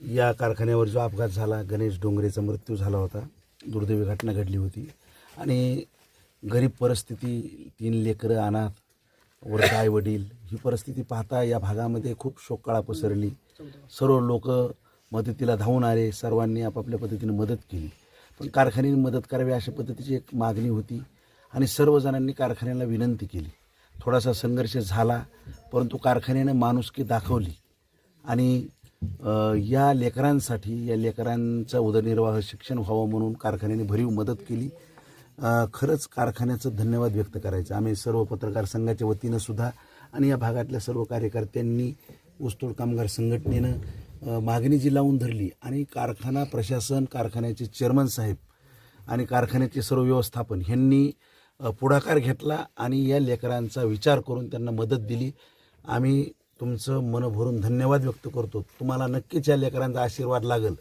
या कारखान्यावर जो अपघात झाला गणेश डोंगरेचा मृत्यू झाला होता. दुर्दैवी घटना घडली होती. आणि गरीब परिस्थिती तीन लेकरं अनाथ वृद्ध आई वडील ही परिस्थिती पाहता या भागामध्ये खूप शोककाळा पसरली. सर्व लोक मदतीला धावून आले. सर्वांनी आपापल्या पद्धतीने मदत केली. पण कारखान्याने मदत करावी अशा पद्धतीची एक मागणी होती. आणि सर्वजणांनी कारखान्याला विनंती केली. थोडासा संघर्ष झाला परंतु कारखान्यानं माणुसकी दाखवली. आणि या लेकरांसाठी या लेकरांचा उदरनिर्वाह शिक्षण व्हावं म्हणून कारखान्याने भरीव मदत केली. खरंच कारखान्याचं धन्यवाद व्यक्त करायचं. आम्ही सर्व पत्रकार संघाच्या वतीनं सुद्धा आणि या भागातल्या सर्व कार्यकर्त्यांनी ऊसतोड कामगार संघटनेनं मागणी जी लावून धरली आणि कारखाना प्रशासन कारखान्याचे चेअरमन साहेब आणि कारखान्याचे सर्व व्यवस्थापन ह्यांनी पुढाकार घेतला आणि या लेकरांचा विचार करून त्यांना मदत दिली. आम्ही तुमचं मन भरून धन्यवाद व्यक्त करतो. तुम्हाला नक्कीच या लेकरांचा आशीर्वाद लागेल.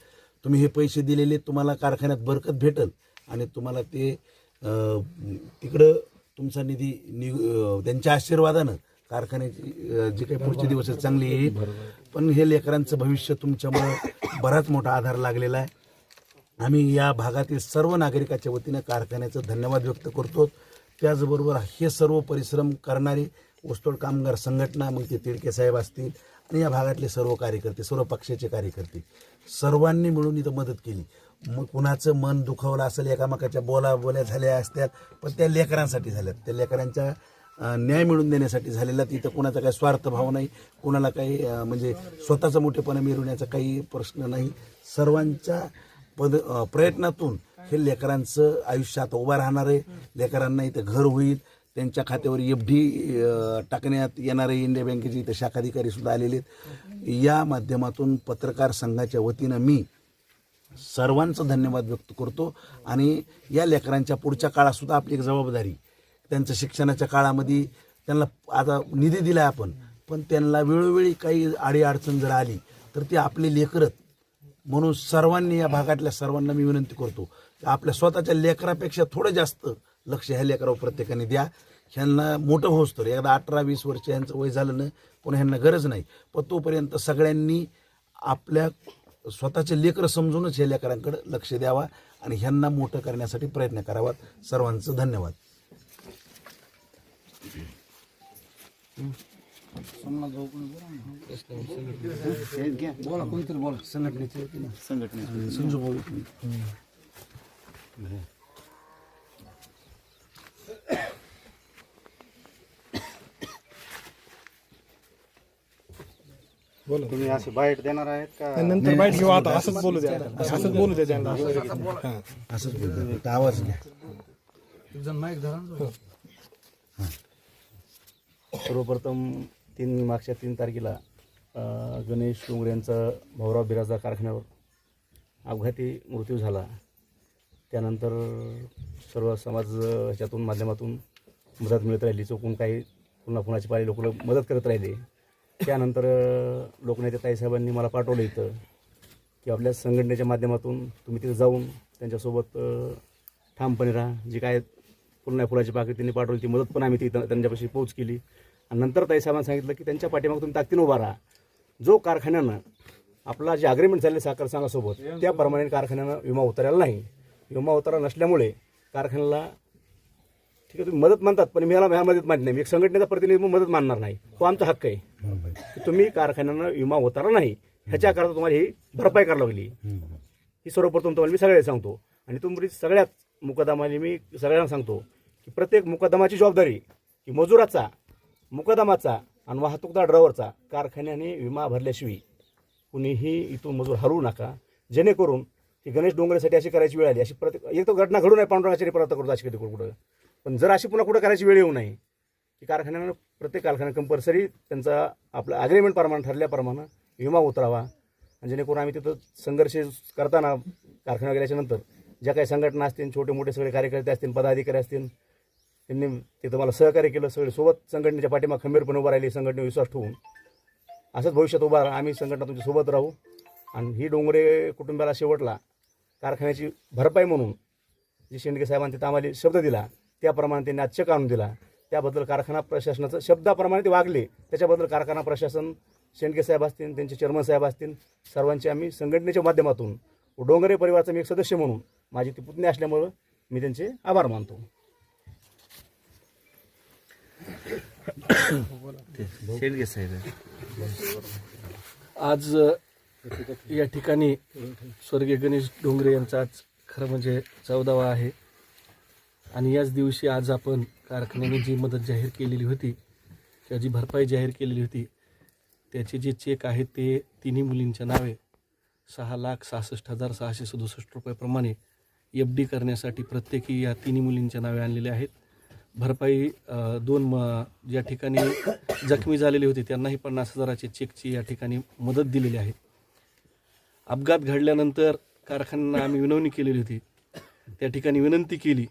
तुम्ही हे पैसे दिलेले तुम्हाला कारखान्यात बरकत भेटल आणि तुम्हाला ते तिकडं तुमचा निधी नि त्यांच्या आशीर्वादानं कारखान्याची जी काही पुढचे दिवस आहेत चांगली येईल पण हे लेकरांचं भविष्य तुमच्यामुळं बराच मोठा आधार लागलेला आहे. आम्ही या भागातील सर्व नागरिकाच्या वतीनं कारखान्याचं धन्यवाद व्यक्त करतो. त्याचबरोबर हे सर्व परिश्रम करणारे ऊसतोड कामगार संघटना मग ते तिडके साहेब असतील आणि या भागातले सर्व कार्यकर्ते सर्व पक्षाचे कार्यकर्ते सर्वांनी मिळून इथं मदत केली. मग कुणाचं मन दुखावलं असेल एकामेकाच्या बोला बोल्या झाल्या असत्यात पण त्या लेकरांसाठी झाल्यात. त्या लेकरांच्या न्याय मिळवून देण्यासाठी झालेला तिथं कुणाचा काही स्वार्थभाव नाही कुणाला काही म्हणजे स्वतःचा मोठेपणा मिळवण्याचा काही प्रश्न नाही. सर्वांच्या पद प्रयत्नातून हे लेकरांचं आयुष्य आता उभं राहणार आहे. लेकरांना इथं घर होईल त्यांच्या खात्यावर एफ डी टाकण्यात येणारे इंडिया बँकेचे इथं शाखाधिकारी सुद्धा आलेले आहेत. या माध्यमातून पत्रकार संघाच्या वतीनं मी सर्वांचं धन्यवाद व्यक्त करतो. आणि या लेकरांच्या पुढच्या काळातसुद्धा आपली एक जबाबदारी त्यांचं शिक्षणाच्या काळामध्ये त्यांना आता निधी दिला आहे आपण पण त्यांना वेळोवेळी काही अडीअडचण जर आली तर ती आपले लेकरत म्हणून सर्वांनी या भागातल्या सर्वांना मी विनंती करतो आपल्या स्वतःच्या लेकरापेक्षा थोडं जास्त लक्ष ह्या लेकरावर प्रत्येकाने द्या. ह्यांना मोठं होस तर. एकदा अठरा वीस वर्ष यांचं वय झालं ना पुन्हा ह्यांना गरज नाही. पण तोपर्यंत सगळ्यांनी आपल्या स्वतःचे लेकरं समजूनच ह्या लेकरांकडे लक्ष द्यावा आणि ह्यांना मोठं करण्यासाठी प्रयत्न करावा. सर्वांचं धन्यवाद. बोला कोणतरी बोला संघटनेचे संघटने संजू भाऊ. तुम्ही असे बाईट देणार आहेत का? नंतर बाईट घेऊ आता असंच बोलू द्या असंच बोलू द्या त्यांना. हां. असंच बोलतो फक्त आवाज घ्या. सर्वप्रथम तीन मागच्या तीन तारखेला गणेश डोंगरे यांचा भाऊराव बिराजदार कारखान्यावर अपघाती मृत्यू झाला. त्यानंतर सर्व समाज ह्याच्यातून माध्यमातून मदत मिळत राहिली. चुकून काही पुन्हा पुन्हाची पाळी लोक मदत करत राहिले. त्यानंतर लोकनेते ताईसाहेबांनी मला पाठवलं इथं की आपल्या संघटनेच्या माध्यमातून तुम्ही तिथे जाऊन त्यांच्यासोबत ठामपणे राहा. जी काय पुन्हा फुलाची पाकळी त्यांनी पाठवली ती मदत पण आम्ही तिथं त्यांच्यापाशी पोच केली. आणि नंतर ताईसाहेबांनी सांगितलं की त्यांच्या पाठीमागं तुम्ही ताकदीनं उभा राहा. जो कारखान्यानं आपला जे अग्रीमेंट झाले साखर संघासोबत त्याप्रमाणे कारखान्यानं विमा उतरायला नाही. विमा उतारा नसल्यामुळे कारखान्याला ठीक आहे तुम्ही मदत मानतात पण मला ह्या मदत मानत नाही. मी एक संघटनेचा प्रतिनिधी म्हणून मदत मानणार नाही. तो आमचा हक्क आहे. की तुम्ही कारखान्यानं विमा उतारा नाही ह्याच्याकरता तुम्हाला ही भरपाई करावी लागली. ही सर्वप्रथम तुम्हाला मी सगळ्याला सांगतो. आणि तुमची सगळ्यात मुकदमाने मी सगळ्यांना सांगतो की प्रत्येक मुकदमाची जबाबदारी ही मजुराचा मुकदमाचा आणि वाहतूकदार ड्रायव्हरचा कारखान्याने विमा भरल्याशिवाय कुणीही इथून मजूर हरवू नका. जेणेकरून ही गणेश डोंगरेसाठी अशी करायची वेळ आली. अशी प्रत्येक एक तर घटना घडू नये पांडुरंगाची परत करतो अशी कधी कुठं पण जर अशी पुन्हा कुठं करायची वेळ येऊ नये की कारखान्यानं प्रत्येक कारखाना कंपल्सरी त्यांचा आपलं अग्रीमेंट प्रमाणे ठरल्याप्रमाणे विमा उतरावा. आणि जेणेकरून आम्ही तिथं संघर्ष करताना कारखाना गेल्याच्यानंतर ज्या काही संघटना असतील छोटे मोठे सगळे कार्यकर्ते असतील पदाधिकारी असतील त्यांनी तिथं मला सहकार्य केलं सगळे सोबत संघटनेच्या पाठीमाग खंबीरपणे उभं राहिली संघटने विश्वास ठेवून. असंच भविष्यात उभा राहा आम्ही संघटना तुमच्यासोबत राहू. आणि ही डोंगरे कुटुंबाला शेवटला. कारखान्याची भरपाई म्हणून जी शेंडगे साहेबांनी तिथं आम्हाला शब्द दिला त्याप्रमाणे त्यांनी आज चेक आणून दिला. त्याबद्दल कारखाना प्रशासनाचं शब्दाप्रमाणे ते वागले. त्याच्याबद्दल कारखाना प्रशासन शेंडके साहेब असतील त्यांचे चेअरमन साहेब असतील सर्वांचे आम्ही संघटनेच्या माध्यमातून व डोंगरे परिवाराचा मी एक सदस्य म्हणून माझी ती पुतणी असल्यामुळं मी त्यांचे आभार मानतो. आज अ, या ठिकाणी स्वर्गीय गणेश डोंगरे यांचा आज खरं म्हणजे चौदावा आहे. आणि याच दिवशी आज आपण कारखान्याने जी मदत जाहीर केलेली होती किंवा जी भरपाई जाहीर केलेली होती त्याचे जे चेक आहेत ते तिन्ही मुलींच्या नावे सहा लाख सहासष्ट हजार सहाशे सदुसष्ट रुपयाप्रमाणे एफ डी करण्यासाठी प्रत्येकी या तिन्ही मुलींच्या नावे आणलेले आहेत. भरपाई दोन म ज्या ठिकाणी जखमी झालेली होती त्यांनाही पन्नास हजाराचे चेकची या ठिकाणी मदत दिलेली आहे. अपघात घडल्यानंतर कारखान्यांना आम्ही विनवणी केलेली होती. त्या ठिकाणी विनंती केली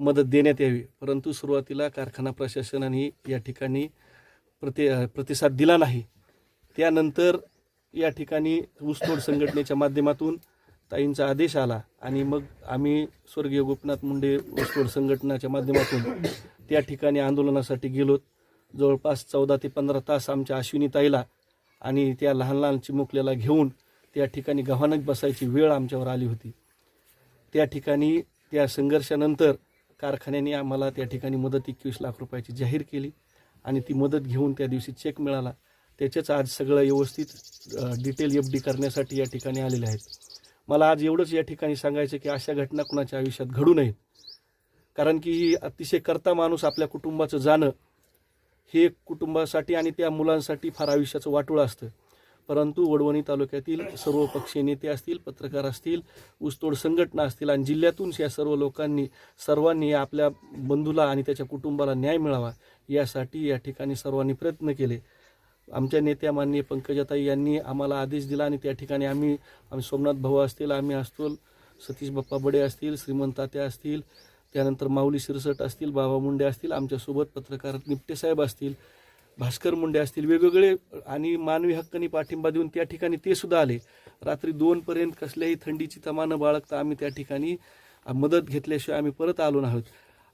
मदत देण्यात यावी. परंतु सुरुवातीला कारखाना प्रशासनाने या ठिकाणी प्रति प्रतिसाद दिला नाही. त्यानंतर या ठिकाणी ऊसतोड संघटनेच्या माध्यमातून ताईंचा आदेश आला आणि मग आम्ही स्वर्गीय गोपनाथ मुंडे ऊसतोड संघटनाच्या माध्यमातून त्या ठिकाणी आंदोलनासाठी गेलो. जवळपास चौदा ते पंधरा तास आमच्या अश्विनी ताईला आणि त्या लहान लहान चिमुकल्याला घेऊन त्या ठिकाणी गव्हाणक बसायची वेळ आमच्यावर आली होती. त्या ठिकाणी त्या संघर्षानंतर कारखान्याने आम्हाला त्या ठिकाणी मदत एकवीस लाख रुपयाची जाहीर केली आणि ती मदत घेऊन त्या दिवशी चेक मिळाला. त्याचेच आज सगळं व्यवस्थित डिटेल एफ डी करण्यासाठी या ठिकाणी आलेले आहेत. मला आज एवढंच या ठिकाणी सांगायचं की अशा घटना कुणाच्या आयुष्यात घडू नयेत. कारण की अतिशय करता माणूस आपल्या कुटुंबाचं जाणं हे कुटुंबासाठी आणि त्या मुलांसाठी फार आयुष्याचं वाटोळं असतं. परंतु वडवणी तालुक्यातील सर्व पक्षीय नेते असतील पत्रकार असतील ऊसतोड संघटना असतील आणि जिल्ह्यातून या सर्व लोकांनी सर्वांनी आपल्या बंधूला आणि त्याच्या कुटुंबाला न्याय मिळावा यासाठी या ठिकाणी सर्वांनी प्रयत्न केले. आमच्या नेत्या माननीय पंकजाताई यांनी आम्हाला आदेश दिला आणि त्या ठिकाणी आम्ही आम्ही सोमनाथ भाऊ असतील आम्ही असतो सतीश बाप्पा बडे असतील श्रीमंतात्या असतील त्यानंतर माऊली शिरसट असतील बाबा मुंडे असतील आमच्यासोबत पत्रकार निपटे साहेब असतील भास्कर मुंडे असतील वेगवेगळे आणि मानवी हक्कानी पाठिंबा देऊन त्या ठिकाणी ते सुद्धा आले. रात्री दोनपर्यंत कसल्याही थंडीची तमा न बाळगता आम्ही त्या ठिकाणी मदत घेतल्याशिवाय आम्ही परत आलो नाहोत.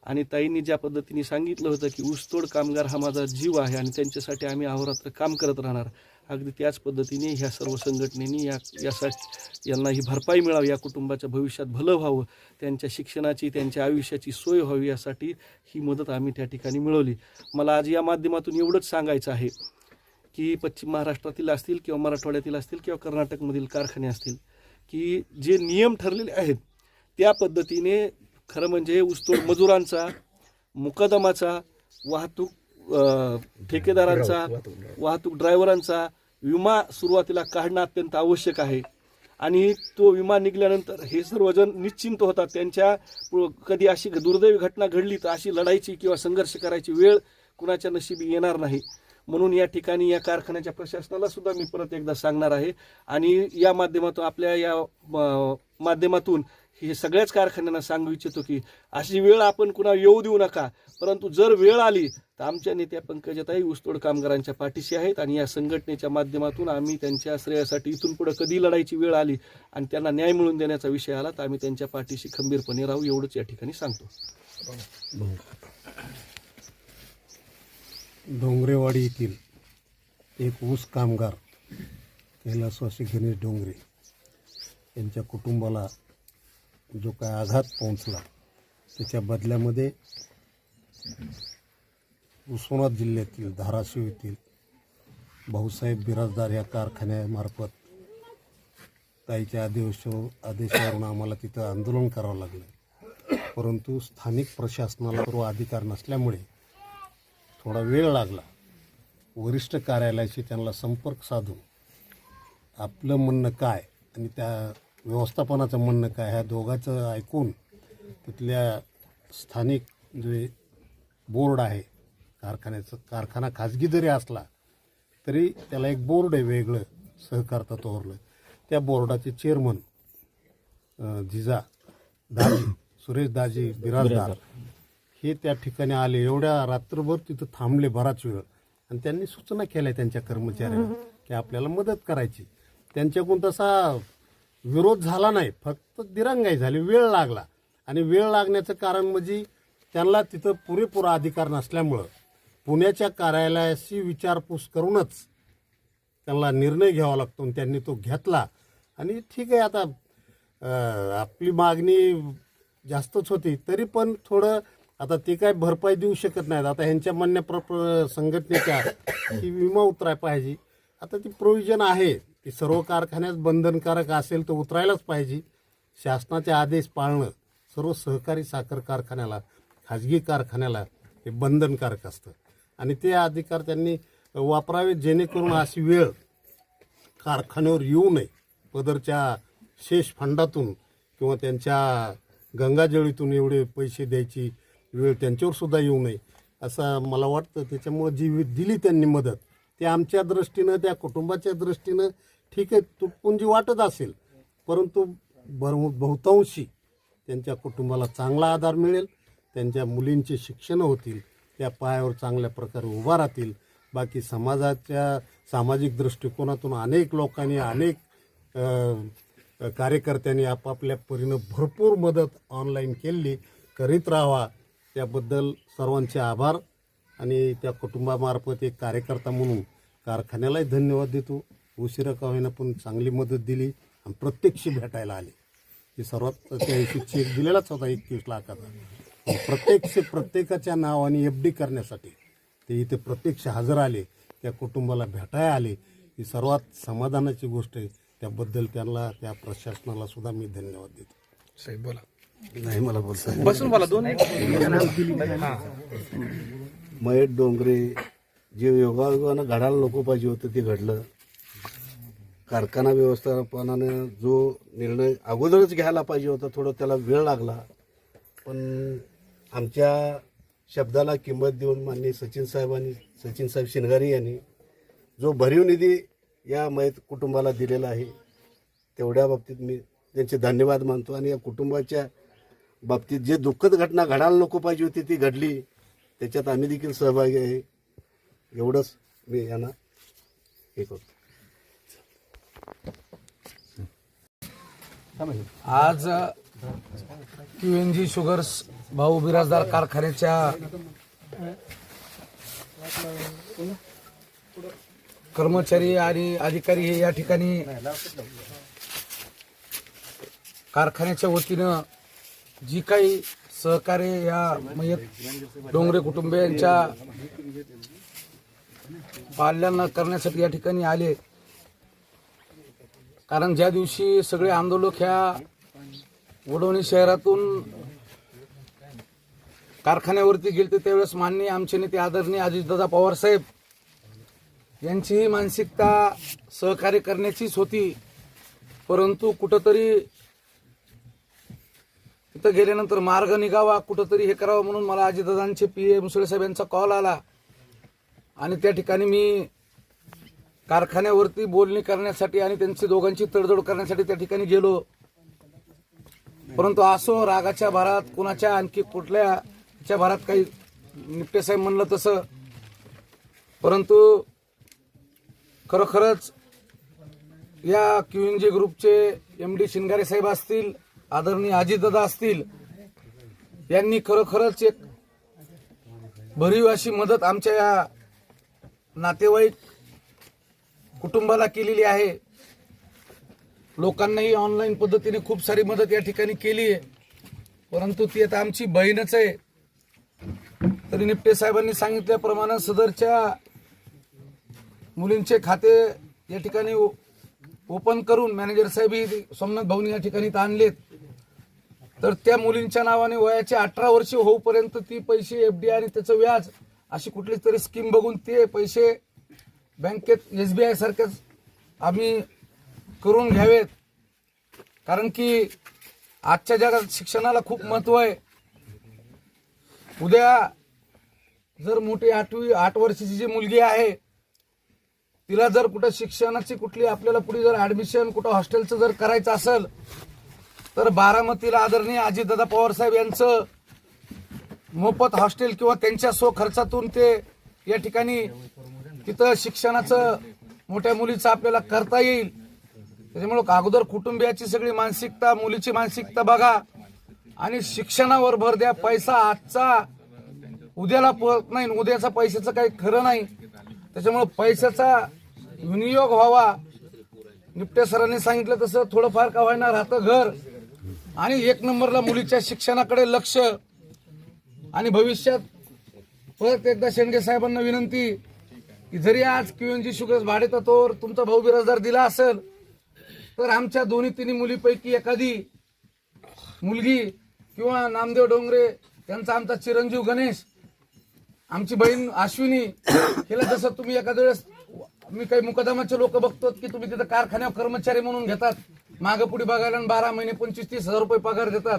आणि ताईंनी ज्या पद्धतीने सांगितलं होतं की ऊसतोड कामगार हा माझा जीव आहे आणि त्यांच्यासाठी आम्ही अहोरात्र काम करत राहणार. अगदी त्याच पद्धतीने ह्या सर्व संघटनेनी या यासाठी यांना ही भरपाई मिळावी या कुटुंबाच्या भविष्यात भलं व्हावं त्यांच्या शिक्षणाची त्यांच्या आयुष्याची सोय व्हावी यासाठी ही मदत आम्ही त्या ठिकाणी मिळवली. मला आज या माध्यमातून एवढंच सांगायचं आहे की पश्चिम महाराष्ट्रातील असतील किंवा मराठवाड्यातील असतील किंवा कर्नाटकमधील कारखाने असतील की जे नियम ठरलेले आहेत त्या पद्धतीने खरं म्हणजे ऊसतोड मजुरांचा मुकदमाचा वाहतूक ठेकेदारांचा वाहतूक ड्रायव्हरांचा विमा सुरुवातीला काढणं अत्यंत आवश्यक आहे. आणि तो विमा निघाल्यानंतर हे सर्वजण निश्चिंत होतात. त्यांच्या कधी अशी दुर्दैवी घटना घडली तर अशी लढायची किंवा संघर्ष करायची वेळ कुणाच्या नशिबी येणार नाही. म्हणून या ठिकाणी या कारखान्याच्या प्रशासनाला सुद्धा मी परत एकदा सांगणार आहे. आणि या माध्यमातून आपल्या या माध्यमातून हे सगळ्याच कारखान्यांना सांगू इच्छितो की अशी वेळ आपण कुणा येऊ देऊ नका. परंतु जर वेळ आली तर आमच्या नेत्या पंकजाताई ऊसतोड कामगारांच्या पाठीशी आहेत आणि या संघटनेच्या माध्यमातून आम्ही त्यांच्या श्रेयासाठी इथून पुढे कधी लढायची वेळ आली आणि त्यांना न्याय मिळवून देण्याचा विषय आला तर आम्ही त्यांच्या पाठीशी खंबीरपणे राहू एवढंच या ठिकाणी सांगतो. डोंगरेवाडी येथील एक ऊस कामगार कैलासवासी गणेश डोंगरे यांच्या कुटुंबाला जो काय आघात पोहोचला त्याच्या बदल्यामध्ये उस्मानाबाद जिल्ह्यातील धाराशिव येथील भाऊसाहेब बिराजदार या कारखान्यामार्फत ताईच्या आदेश आदेशावरून आम्हाला तिथं आंदोलन करावं लागलं. परंतु स्थानिक प्रशासनाला तो अधिकार नसल्यामुळे थोडा वेळ लागला. वरिष्ठ कार्यालयाशी त्यांना संपर्क साधून आपलं म्हणणं काय आणि त्या व्यवस्थापनाचं म्हणणं काय? ह्या दोघांचं ऐकून तिथल्या स्थानिक जे बोर्ड आहे कारखान्याचं कारखाना खाजगी जरी असला तरी त्याला एक बोर्ड आहे वेगळं सहकार तत्वावरलं त्या बोर्डाचे चेअरमन जिजा दाजी सुरेश दाजी बिराजदार हे त्या ठिकाणी आले. एवढ्या रात्रभर तिथं थांबले बराच वेळ. आणि त्यांनी सूचना केल्या त्यांच्या कर्मचाऱ्यांना की आपल्याला मदत करायची. त्यांच्याकडून तसा विरोध झाला नाही फक्त दिरंगाई झाली वेळ लागला. आणि वेळ लागण्याचं कारण म्हणजे त्यांना तिथं पुरेपुरा अधिकार नसल्यामुळं पुण्याच्या कार्यालयाशी विचारपूस करूनच त्यांना निर्णय घ्यावा लागतो आणि त्यांनी तो घेतला. आणि ठीक आहे आता आपली मागणी जास्तच होती तरी पण थोडं आता ते काय भरपाई देऊ शकत नाहीत. आता ह्यांच्या म्हणण्याप्र संघटनेच्या की विमा उतराय पाहिजे. आता ती प्रोव्हिजन आहे. की सर्व कारखान्यात बंधनकारक असेल तर उतरायलाच पाहिजे. शासनाचे आदेश पाळणं सर्व सहकारी साखर कारखान्याला खाजगी कारखान्याला हे बंधनकारक असतं. आणि ते अधिकार त्यांनी वापरावे जेणेकरून अशी वेळ कारखान्यावर येऊ नये. पदरच्या शेष फंडातून किंवा त्यांच्या गंगाजळीतून एवढे पैसे द्यायची वेळ त्यांच्यावर सुद्धा येऊ नये असं मला वाटतं. त्याच्यामुळं जी दिली त्यांनी मदत ते आमच्या दृष्टीनं त्या कुटुंबाच्या दृष्टीनं ठीक आहे तुटपुंजी वाटत असेल परंतु बर बहुतांशी त्यांच्या कुटुंबाला चांगला आधार मिळेल त्यांच्या मुलींचे शिक्षण होतील त्या पायावर चांगल्या प्रकारे उभा राहतील. बाकी समाजाच्या सामाजिक दृष्टिकोनातून अनेक लोकांनी अनेक कार्यकर्त्यांनी आपापल्या परीनं भरपूर मदत ऑनलाईन केली. करीत राहावा. त्याबद्दल सर्वांचे आभार आणि त्या कुटुंबामार्फत एक कार्यकर्ता म्हणून कारखान्यालाही धन्यवाद देतो. उशिरा का होईना पण चांगली मदत दिली आणि प्रत्यक्ष भेटायला आले. ही सर्वात त्या दिवशी चेक दिलेलाच होता एकवीस लाखाचा. प्रत्यक्ष प्रत्येकाच्या नावाने एफ डी करण्यासाठी ते इथे प्रत्यक्ष हजर आले त्या कुटुंबाला भेटायला आले. ही सर्वात समाधानाची गोष्ट आहे. त्याबद्दल त्यांना त्या प्रशासनाला सुद्धा मी धन्यवाद देतो. साहेब बोला. नाही मला बोलता बसून बोला दोन महेश डोंगरे जे योगायोगानं घडायला नको पाहिजे होतं ते घडलं. कारखाना व्यवस्थापनानं जो निर्णय अगोदरच घ्यायला पाहिजे होता थोडं त्याला वेळ लागला. पण आमच्या शब्दाला किंमत देऊन माननीय सचिन साहेबांनी सचिन साहेब शिनगारी यांनी जो भरीव निधी या मयत कुटुंबाला दिलेला आहे तेवढ्या बाबतीत मी त्यांचे धन्यवाद मानतो. आणि या कुटुंबाच्या बाबतीत जे दुःखद घटना घडायला नको पाहिजे होती ती घडली. त्याच्यात आम्ही देखील सहभागी आहे. एवढंच मी यांना हे करतो. आज क्यू एन जी शुगर्स भाऊ बिराजदार कारखान्याच्या कर्मचारी आणि अधिकारी हे या ठिकाणी कारखान्याच्या वतीनं जी काही सहकार्य या मयत डोंगरे कुटुंबियांच्या पाल्यांना करण्यासाठी या ठिकाणी आले. कारण ज्या दिवशी सगळे आंदोलक ह्या वडवणी शहरातून कारखान्यावरती गेले त्यावेळेस माननीय आमचे नेते आदरणीय अजितदादा पवार साहेब यांचीही मानसिकता सहकार्य करण्याचीच होती. परंतु कुठंतरी तिथं गेल्यानंतर मार्ग निघावा कुठंतरी हे करावं म्हणून मला अजितदादांचे पी ए मुसळे साहेब यांचा कॉल आला. आणि त्या ठिकाणी मी कारखान्यावरती बोलणी करण्यासाठी आणि त्यांची दोघांची तडजोड करण्यासाठी त्या ठिकाणी गेलो. परंतु असो रागाच्या भारात कुणाच्या आणखी कुठल्याच्या भारात काही निपटे साहेब म्हणलं तसं. परंतु खरोखरच या क्यूएनजी ग्रुपचे एम डी शिंगारे साहेब असतील आदरणीय अजितदादा असतील यांनी खरोखरच एक भरीव अशी मदत आमच्या या नातेवाईक कुटुंबाला केलेली आहे. लोकांनाही ऑनलाईन पद्धतीने खूप सारी मदत या ठिकाणी केली आहे. परंतु ती आता आमची बहीणच आहे. तरी निपटे साहेबांनी सांगितल्याप्रमाणे सदरच्या मुलींचे खाते या ठिकाणी ओपन करून मॅनेजर साहेबही सोमनाथ भाऊनी या ठिकाणी आणलेत. तर त्या मुलींच्या नावाने वयाचे अठरा वर्ष होऊपर्यंत ती पैसे एफ डी आणि त्याचं व्याज अशी कुठली तरी स्कीम बघून ते पैसे बँकेत एस बी आय सारख्याच आम्ही करून घ्यावेत. कारण की आजच्या जगात शिक्षणाला खूप महत्त्व आहे. उद्या जर मोठी आठवी आठ वर्षाची जी मुलगी आहे तिला जर कुठं शिक्षणाची कुठली आपल्याला पुढे जर ऍडमिशन कुठं हॉस्टेलचं जर करायचं असेल तर बारामतीला आदरणीय अजितदादा पवार साहेब यांचं मोफत हॉस्टेल किंवा त्यांच्या सो खर्चातून ते या ठिकाणी तिथं शिक्षणाचं मोठ्या मुलीचं आपल्याला करता येईल. त्याच्यामुळं अगोदर कुटुंबियाची सगळी मानसिकता मुलीची मानसिकता बघा. आणि शिक्षणावर भर द्या. पैसा आजचा उद्याला पळत नाही. उद्याचा पैशाचं काही खरं नाही. त्याच्यामुळं पैशाचा विनियोग व्हावा. निपटे सरांनी सांगितलं तसं थोडंफार का व्हायना राहतं घर. आणि एक नंबरला मुलीच्या शिक्षणाकडे लक्ष. आणि भविष्यात परत एकदा शेंडगे साहेबांना विनंती जरी आज क्यूएनजी शुगर्स भाडेचा तोर तुमचा भाऊ बिराजदार दिला असेल तर आमच्या दोन्ही तिन्ही मुलीपैकी एखादी मुलगी किंवा नामदेव डोंगरे त्यांचा आमचा चिरंजीव गणेश आमची बहीण अश्विनी हिला जसं तुम्ही एखाद्या वेळेस मी काही मुकदमाचे लोक बघतो की तुम्ही तिथं कारखान्यावर कर्मचारी म्हणून घेतात मागं पुढे बघायला आणि बारा महिने पंचवीस तीस हजार रुपये पगार देतात.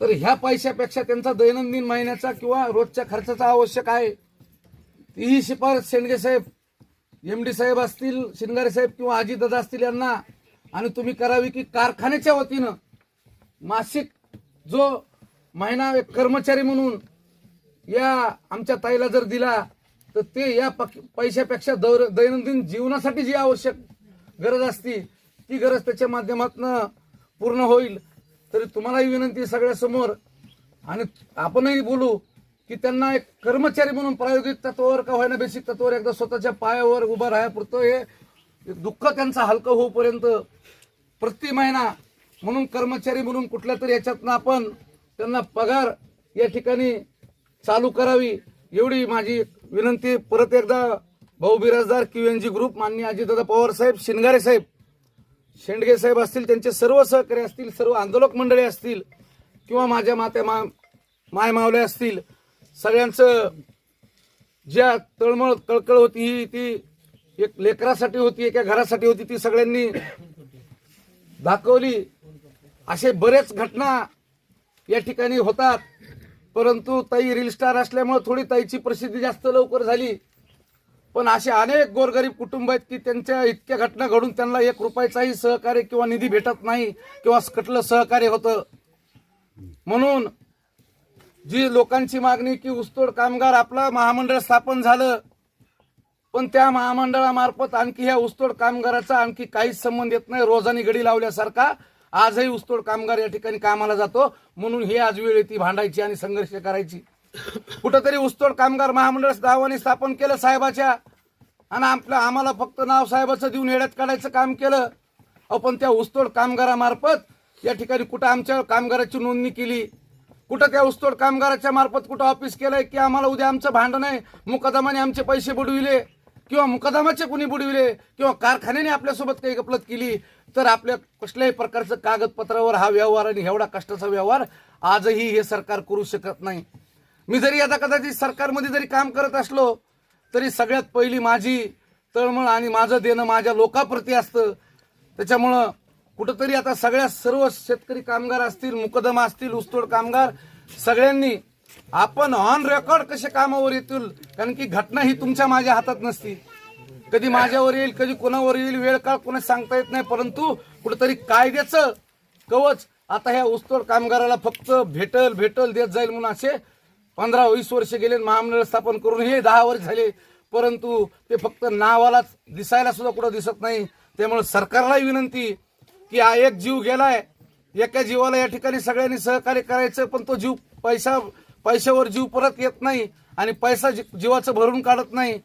तर ह्या पैशापेक्षा त्यांचा दैनंदिन महिन्याचा किंवा रोजच्या खर्चाचा आवश्यक आहे. ही शिफारस शेंडगे साहेब एम डी साहेब असतील शिंगारे साहेब किंवा अजितदादा असतील यांना आणि तुम्ही करावी की कारखान्याच्या वतीनं मासिक जो महिना एक कर्मचारी म्हणून या आमच्या ताईला जर दिला तर ते या पक- पैशापेक्षा दौर दैनंदिन जीवनासाठी जी आवश्यक गरज असती ती गरज त्याच्या माध्यमातून पूर्ण होईल. तरी तुम्हालाही विनंती सगळ्यासमोर. आणि आपणही बोलू की त्यांना एक कर्मचारी म्हणून प्रायोगिक तत्वावर का होईना बेसिक तत्वावर एकदा स्वतःच्या पायावर उभं राहापुरतं हे दुःख त्यांचं हलकं होईपर्यंत प्रति महिना म्हणून कर्मचारी म्हणून कुठल्या तरी याच्यातनं आपण त्यांना पगार या ठिकाणी चालू करावी एवढी माझी विनंती. परत एकदा भाऊ बिराजदार जी ग्रुप माननीय अजितदादा पवार साहेब शिनगारे साहेब शेंडगे साहेब असतील त्यांचे सर्व सहकारी असतील सर्व आंदोलक मंडळी असतील किंवा माझ्या मात्या मा माय मावल्या असतील सगळ्यांचं ज्या तळमळ कळकळ होती ही ती एक लेकरासाठी होती एका घरासाठी होती ती सगळ्यांनी दाखवली. असे बरेच घटना या ठिकाणी होतात. परंतु ताई रील स्टार असल्यामुळे थोडी ताईची प्रसिद्धी जास्त लवकर झाली. पण असे अनेक गोरगरीब कुटुंब आहेत की त्यांच्या इतक्या घटना घडून त्यांना एक रुपयाचाही सहकार्य किंवा निधी भेटत नाही किंवा कटलं सहकार्य होतं. म्हणून जी लोकांची मागणी की ऊसतोड कामगार आपलं महामंडळ स्थापन झालं पण त्या महामंडळामार्फत आणखी ह्या ऊसतोड कामगाराचा आणखी काहीच संबंध येत नाही. रोजानी गडी लावल्यासारखा आजही ऊसतोड कामगार या ठिकाणी कामाला जातो. म्हणून ही आज वेळ येते भांडायची आणि संघर्ष करायची. कुठंतरी ऊसतोड कामगार महामंडळ गावाने स्थापन केलं साहेबाच्या आणि आपलं आम्हाला फक्त नाव साहेबाचं देऊन येड्यात काढायचं काम केलं. अहो पण त्या ऊसतोड कामगारामार्फत या ठिकाणी कुठं आमच्या कामगाराची नोंदणी केली? कुठं त्या ऊसतोड कामगाराच्या मार्फत कुठं ऑफिस केलंय की आम्हाला उद्या आमचं भांडण आहे? मुकदमाने आमचे पैसे बुडविले किंवा मुकदमाचे कुणी बुडविले किंवा कारखान्याने आपल्यासोबत काही गपलत केली तर आपल्या कसल्याही प्रकारचं कागदपत्रावर हा व्यवहार आणि एवढा कष्टाचा व्यवहार आजही हे सरकार करू शकत नाही. मी जरी आता कदाचित सरकारमध्ये जरी काम करत असलो तरी सगळ्यात पहिली माझी तळमळ आणि माझं देणं माझ्या लोकाप्रती असतं. त्याच्यामुळं कुठंतरी आता सगळ्या सर्व शेतकरी कामगार असतील मुकदमा असतील ऊसतोड कामगार सगळ्यांनी आपण ऑन रेकॉर्ड कसे कामावर येतील? कारण की घटना ही तुमच्या माझ्या हातात नसती. कधी माझ्यावर येईल कधी कोणावर येईल वेळ काळ कोणा सांगता येत नाही परंतु कुठंतरी कायद्याचं कवच आता ह्या ऊसतोड कामगाराला फक्त भेटल भेटल देत जाईल म्हणून असे पंधरा वीस वर्ष गेले महामंडळ स्थापन करून हे दहा वर्ष झाले. परंतु ते फक्त नावालाच दिसायला सुद्धा कुठं दिसत नाही. त्यामुळे सरकारलाही विनंती की हा एक जीव गेलाय. एका जीवाला या ठिकाणी सगळ्यांनी सहकार्य करायचं पण तो जीव पैसा पैशावर जीव परत येत नाही आणि पैसा जी- जीवाचं भरून काढत नाही.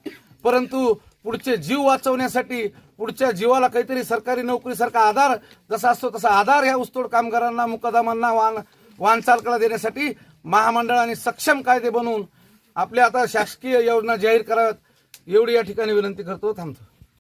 परंतु पुढचे जीव वाचवण्यासाठी पुढच्या जीवाला काहीतरी सरकारी नोकरीसारखा आधार जसा असतो तसा आधार ह्या ऊसतोड कामगारांना मुकदमांना वाहन वाहनचालकाला देण्यासाठी महामंडळाने सक्षम कायदे बनवून आपल्या आता शासकीय योजना जाहीर कराव्यात. एवढी या ठिकाणी विनंती करतो. थांबतो.